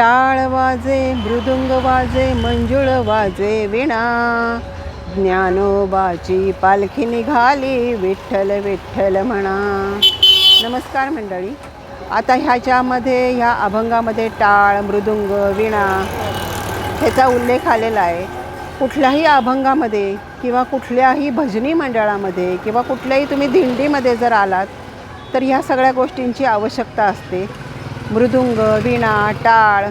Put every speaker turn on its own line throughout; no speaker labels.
टाळ वाजे मृदुंग वाजे मंजुळ वाजे विणा. ज्ञानोबाची पालखी निघाली विठ्ठल विठ्ठल म्हणा. नमस्कार मंडळी. आता ह्याच्यामध्ये ह्या अभंगामध्ये टाळ मृदुंग विणा ह्याचा उल्लेख आलेला आहे. कुठल्याही अभंगामध्ये किंवा कुठल्याही भजनी मंडळामध्ये किंवा कुठल्याही तुम्ही दिंडीमध्ये जर आलात तर ह्या सगळ्या गोष्टींची आवश्यकता असते. मृदुंग वीणा टाळ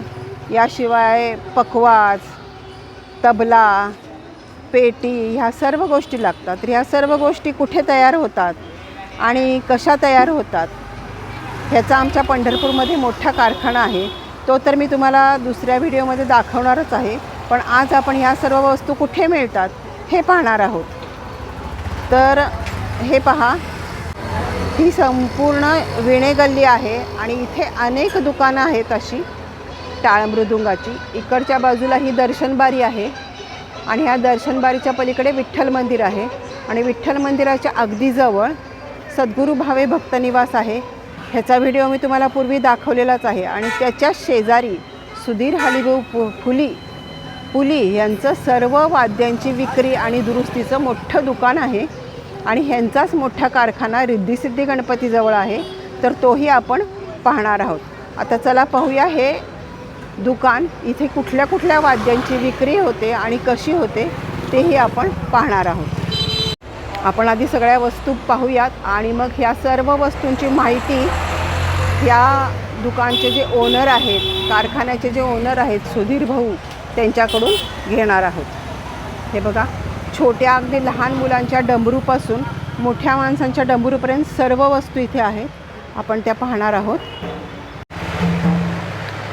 याशिवाय पखवाज तबला पेटी ह्या सर्व गोष्टी लागतात. तर ह्या सर्व गोष्टी कुठे तयार होतात आणि कशा तयार होतात? ह्याचा आमच्या पंढरपूरमध्ये मोठा कारखाना आहे. तो तर मी तुम्हाला दुसऱ्या व्हिडिओमध्ये दाखवणारच आहे. पण आज आपण ह्या सर्व वस्तू कुठे मिळतात हे पाहणार आहोत. तर हे पहा. ही संपूर्ण विणे गल्ली आहे आणि इथे अनेक दुकानं आहेत अशी टाळमृदुंगाची इकडच्या बाजूला ही दर्शनबारी आहे आणि ह्या दर्शनबारीच्या पलीकडे विठ्ठल मंदिर आहे आणि विठ्ठल मंदिराच्या अगदी जवळ सद्गुरू भावे भक्तनिवास आहे. ह्याचा व्हिडिओ मी तुम्हाला पूर्वी दाखवलेलाच आहे आणि त्याच्या शेजारी सुधीर हलिभाऊ पु फुली पुली यांचं सर्व वाद्यांची विक्री आणि दुरुस्तीचं मोठं दुकान आहे. आणि ह्यांचाच मोठा कारखाना रिद्धिसिद्धी गणपतीजवळ आहे तर तोही आपण पाहणार आहोत. आता चला पाहूया हे दुकान इथे कुठल्या कुठल्या वाद्यांची विक्री होते आणि कशी होते तेही आपण पाहणार आहोत. आपण आधी सगळ्या वस्तू पाहूयात आणि मग ह्या सर्व वस्तूंची माहिती ह्या दुकानचे जे ओनर आहेत कारखान्याचे जे ओनर आहेत सुधीर भाऊ त्यांच्याकडून घेणार आहोत. हे बघा. छोट्या अगदी लहान मुलांच्या डंबरूपासून मोठ्या माणसांच्या डंबरूपर्यंत सर्व वस्तू इथे आहेत. आपण त्या पाहणार आहोत.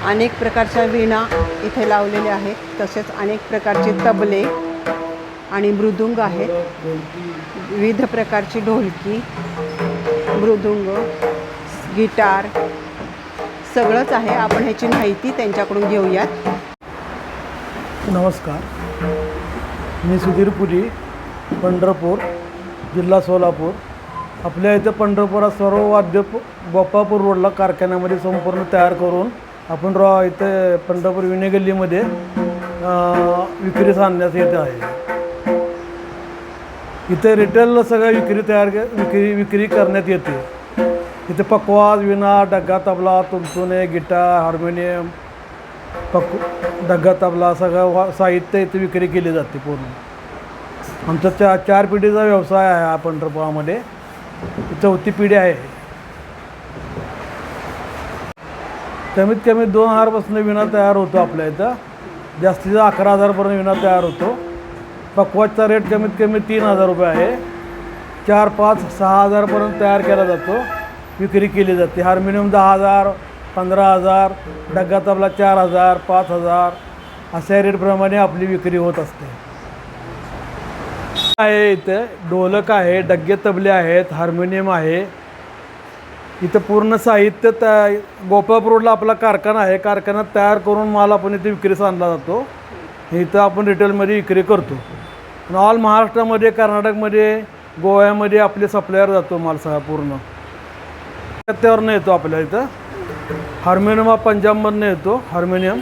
अनेक प्रकारच्या विणा इथे लावलेल्या आहेत. तसेच अनेक प्रकारचे तबले आणि मृदुंग आहेत. विविध प्रकारची ढोलकी मृदुंग गिटार सगळंच आहे. आपण ह्याची माहिती त्यांच्याकडून घेऊयात.
नमस्कार. मी सुधीर पुरी पंढरपूर जिल्हा सोलापूर. आपल्या इथं पंढरपुरात सर्व वाद्य गोपापूर रोडला कारखान्यामध्ये संपूर्ण तयार करून आपण रॉ इथे पंढरपूर विणे गल्लीमध्ये विक्रीस आणण्यात येत आहे. इथे रिटेलला सगळं विक्री तयार के- विक्री विक्री करण्यात येते. इथे पकवाज विणा डग्गा तबला तुमतुने गिटार हार्मोनियम पक दग्गा तबला सगळं वा साहित्य इथे विक्री केली जाते पूर्ण. आमचा चा चार पिढीचा व्यवसाय आहे हा पंढरपुरामध्ये. चौथी पिढी आहे. कमीत कमी दोन हजारपासून विणा तयार होतो आपल्या इथं. जास्तीचा अकरा हजारपर्यंत विणा तयार होतो. पकवाजचा रेट कमीत कमी तीन हजार रुपये आहे. चार पाच सहा हजारपर्यंत तयार केला जातो. विक्री केली जाते. हार्मोनियम दहा हजार पंधरा हजार डग्गा तबला चार हजार पाच हजार अशा रेटप्रमाणे आपली विक्री होत असते. आहे इथं ढोलक आहे डग्गे तबले आहेत हार्मोनियम आहे. इथं पूर्ण साहित्य त्या गोपापूर रोडला आपला कारखाना आहे. कारखाना तयार करून माल आपण इथे विक्रीस आणला जातो. इथं आपण रिटेलमध्ये विक्री करतो. ऑल महाराष्ट्रामध्ये कर्नाटकमध्ये गोव्यामध्ये आपले सप्लायर जातो माल सगळा पूर्ण. त्यावरनं येतो आपल्या इथं. हार्मोनियम हा पंजाबमधनं येतो हार्मोनियम.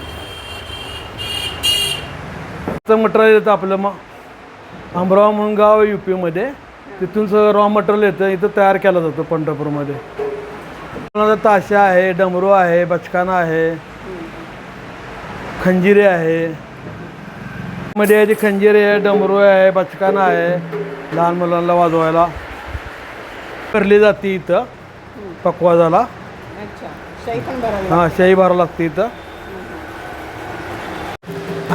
मटेरियल येतं आपलं मग आंबराव म्हणून गाव आहे यू पीमध्ये तिथून सगळं रॉ मटेरियल येतं इथं तयार केला जातो पंढरपूरमध्ये. ताशा आहे डमरू आहे बचकाना आहे खंजिरे आहे. मध्ये आहे खंजिरे आहे डमरू आहे बचकाना आहे लहान मुलांना वाजवायला. करली जाते इथं पकवाजाला. हां शाही भरावं लागते इथं.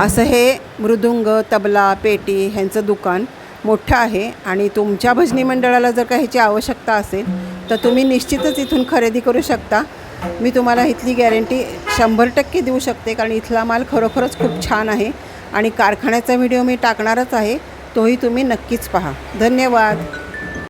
असं हे मृदुंग तबला पेटी ह्यांचं दुकान मोठं आहे आणि तुमच्या भजनी मंडळाला जर का ह्याची आवश्यकता असेल तर तुम्ही निश्चितच इथून खरेदी करू शकता. मी तुम्हाला इथली गॅरंटी शंभर टक्के देऊ शकते कारण इथला माल खरोखरच खूप छान आहे आणि कारखान्याचा व्हिडिओ मी टाकणारच आहे तोही तुम्ही नक्कीच पहा. धन्यवाद.